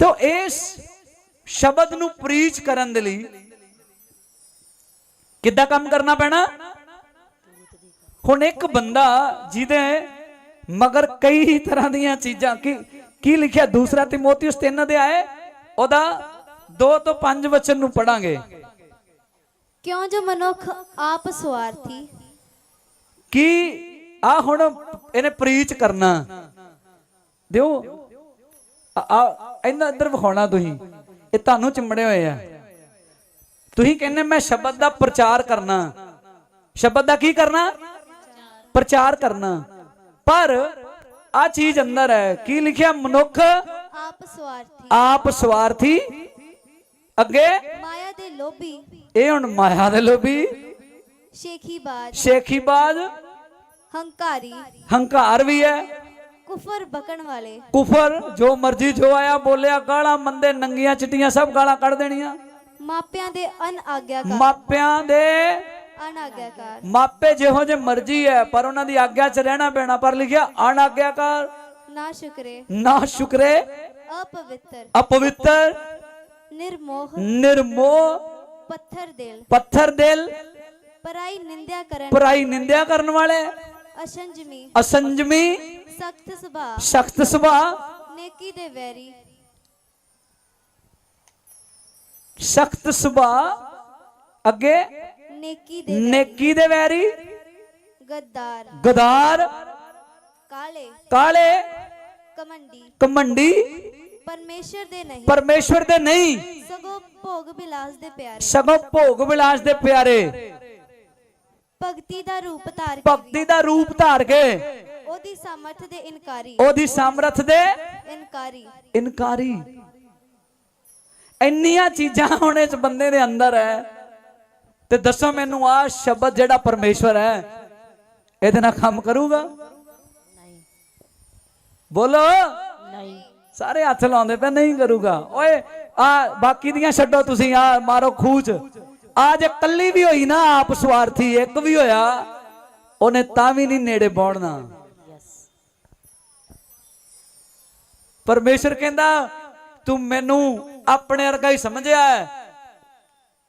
ਤੋ ਇਸ ਸ਼ਬਦ ਨੂੰ ਪ੍ਰੀਚ ਕਰਨ ਦੇ ਲਈ ਕਿੱਦਾਂ ਕੰਮ ਕਰਨਾ ਪੈਣਾ? ਹੁਣ ਇੱਕ ਬੰਦਾ ਜਿਹਦੇ ਮਗਰ ਕਈ ਤਰ੍ਹਾਂ ਦੀਆਂ ਚੀਜ਼ਾਂ ਕੀ ਕੀ ਲਿਖਿਆ? ਦੂਸਰਾ ਤਿਮੋਥੀਉਸ 3 ਦੇ ਆਏ ਉਹਦਾ 2 ਤੋਂ 5 ਵਚਨ ਨੂੰ ਪੜਾਂਗੇ ਕਿਉਂ ਜੋ ਮਨੁੱਖ ਆਪ ਸਵਾਰਥੀ? ਕੀ ਆ ਹੁਣ ਇਹਨੇ ਪ੍ਰੀਚ ਕਰਨਾ? ਦਿਓ ਆ ਇਹਨਾਂ ਅੰਦਰ ਵਿਖਾਉਣਾ ਤੁਸੀਂ। ਇਹ ਤੁਹਾਨੂੰ ਚਿੰਬੜੇ ਹੋਏ ਆ। ਤੁਸੀਂ ਕਹਿੰਦੇ ਮੈਂ ਸ਼ਬਦ ਦਾ ਪ੍ਰਚਾਰ ਕਰਨਾ। ਸ਼ਬਦ ਦਾ ਕੀ ਕਰਨਾ? ਪ੍ਰਚਾਰ ਕਰਨਾ। ਪਰ ਆ ਚੀਜ਼ ਅੰਦਰ ਹੈ। ਕੀ ਲਿਖਿਆ? ਮਨੁੱਖ ਆਪ ਸਵਾਰਥੀ। ਆਪ ਸਵਾਰਥੀ। ਅੱਗੇ? ਮਾਇਆ ਦੇ ਲੋਭੀ। ਇਹ ਹੁਣ ਮਾਇਆ ਦੇ ਲੋਭੀ। ਸ਼ੇਖੀਬਾਜ਼ ਸ਼ੇਖੀਬਾਜ਼ ਹੰਕਾਰੀ। ਹੰਕਾਰ ਵੀ ਹੈ। ਕੁਫਰ ਬਕਣ ਵਾਲੇ। ਕੁਫਰ ਜੋ ਮਰਜ਼ੀ ਜੋ ਆਇਆ ਬੋਲਿਆ ਗਾਲਾਂ ਮੰਦੇ ਨੰਗੀਆਂ ਚਿੱਟੀਆਂ ਸਭ ਗਾਲਾਂ ਕੱਢ ਦੇਣੀਆਂ। ਮਾਪਿਆਂ ਦੇ ਅਨ ਆਗਿਆਕਾਰ ਮਾਪਿਆਂ ਦੇ ਅਨ ਆਗਿਆਕਾਰ ਮਾਪੇ ਜਿਹੋ ਜੇ ਮਰਜ਼ੀ ਹੈ ਪਰ ਉਹਨਾਂ ਦੀ ਆਗਿਆ 'ਚ ਰਹਿਣਾ ਪੈਣਾ ਪਰ ਲਿਖਿਆ ਅਣਆਗਿਆਕਾਰ। ਨਾ ਸ਼ੁਕਰੇ। ਨਾ ਸ਼ੁਕਰੇ। ਅਪਵਿੱਤਰ। ਅਪਵਿੱਤਰ। ਨਿਰਮੋਹ। ਨਿਰਮੋਹ। ਪੱਥਰ ਦਿਲ। ਪੱਥਰ ਦਿਲ। ਪਰਾਈ ਨਿੰਦਿਆ ਕਰਨ ਪਰਾਈ ਨਿੰਦਿਆ ਕਰਨ ਵਾਲੇ। ਅਸ਼ੰਜਮੀ। ਅਸੰਜਮੀ। ਸਖਤ ਸੁਭਾਅ। ਸਖਤ ਸੁਭਾਅ। ਨੇਕੀ ਦੇ ਵੈਰੀ। ਸਖਤ ਸੁਭਾਅ। ਅੱਗੇ? ਨੇਕੀ ਦੇ ਨੇਕੀ ਦੇ ਵੈਰੀ। ਗੱਦਾਰ। ਗਦਾਰ। ਕਾਲੇ। ਕਾਲੇ। ਕਮੰਡੀ। ਕਮੰਡੀ। ਪਰਮੇਸ਼ਰ ਦੇ ਨਹੀਂ। ਪਰਮੇਸ਼ਵਰ ਦੇ ਨਹੀਂ। ਸਗੋਂ ਭੋਗ ਬਿਲਾਸ ਦੇ ਪਿਆਰੇ। ਸਗੋਂ ਭੋਗ ਵਿਲਾਸ ਦੇ ਪਿਆਰੇ। ਭਗਤੀ ਦਾ ਰੂਪ ਧਾਰ ਕੇ ਭਗਤੀ ਦਾ ਰੂਪ ਧਾਰ ਕੇ। ਉਹਦੀ ਸਮਰਥ ਦੇ ਇਨਕਾਰੀ। ਉਹਦੀ ਸਮਰੱਥ ਦੇ ਇਨਕਾਰੀ। ਇਨਕਾਰੀ। ਇੰਨੀਆਂ ਚੀਜ਼ਾਂ ਹੁਣ ਇਸ ਬੰਦੇ ਦੇ ਅੰਦਰ ਹੈ ਤੇ ਦੱਸੋ ਮੈਨੂੰ ਆ ਸ਼ਬਦ ਜਿਹੜਾ ਪਰਮੇਸ਼ਵਰ ਹੈ ਇਹਦੇ ਨਾਲ ਕੰਮ ਕਰੂਗਾ? ਨਹੀਂ। ਬੋਲੋ। ਨਹੀਂ। ਸਾਰੇ ਹੱਥ ਲਾਉਂਦੇ ਪਏ ਨਹੀਂ ਕਰੂਗਾ। ਓਏ ਆ ਬਾਕੀ ਦੀਆਂ ਛੱਡੋ ਤੁਸੀਂ ਆ ਮਾਰੋ ਖੂਚ। ਆ ਜੇ ਕੱਲੀ ਵੀ ਹੋਈ ਨਾ ਆਪ ਸਵਾਰਥੀ ਇੱਕ ਵੀ ਹੋਇਆ ਉਹਨੇ ਤਾਂ ਵੀ ਨਹੀਂ ਨੇੜੇ ਬੋੜਨਾ। ਪਰਮੇਸ਼ਰ ਕਹਿੰਦਾ, ਤੂੰ ਮੈਨੂੰ ਆਪਣੇ ਵਰਗਾ ਹੀ ਸਮਝਿਆ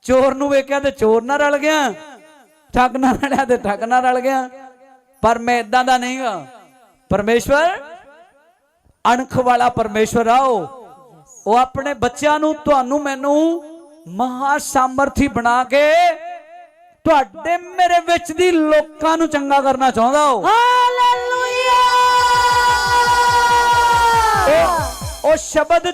ਚੋਰ ਨੂੰ ਵੇਖਿਆ ਤੇ ਚੋਰ ਨਾਲ ਰਲ ਗਿਆ, ਠੱਗ ਨਾਲ ਰਲਿਆ ਤੇ ਠੱਗ ਨਾਲ ਰਲ ਗਿਆ। ਪਰ ਮੈਂ ਇਦਾਂ ਦਾ ਨਹੀਂਗਾ ਪਰਮੇਸ਼ਵਰ, ਅਣਖ ਵਾਲਾ ਪਰਮੇਸ਼ਵਰ ਆਓ। ਉਹ ਆਪਣੇ ਬੱਚਿਆਂ ਨੂੰ ਤੁਹਾਨੂੰ ਮੈਨੂੰ ਮਹਾ ਸਾਮਰਥੀ ਬਣਾ ਕੇ ਤੁਹਾਡੇ ਮੇਰੇ ਵਿੱਚ ਦੀ ਲੋਕਾਂ ਨੂੰ ਚੰਗਾ ਕਰਨਾ ਚਾਹੁੰਦਾ ਉਹ ਉਹ ਸ਼ਬਦ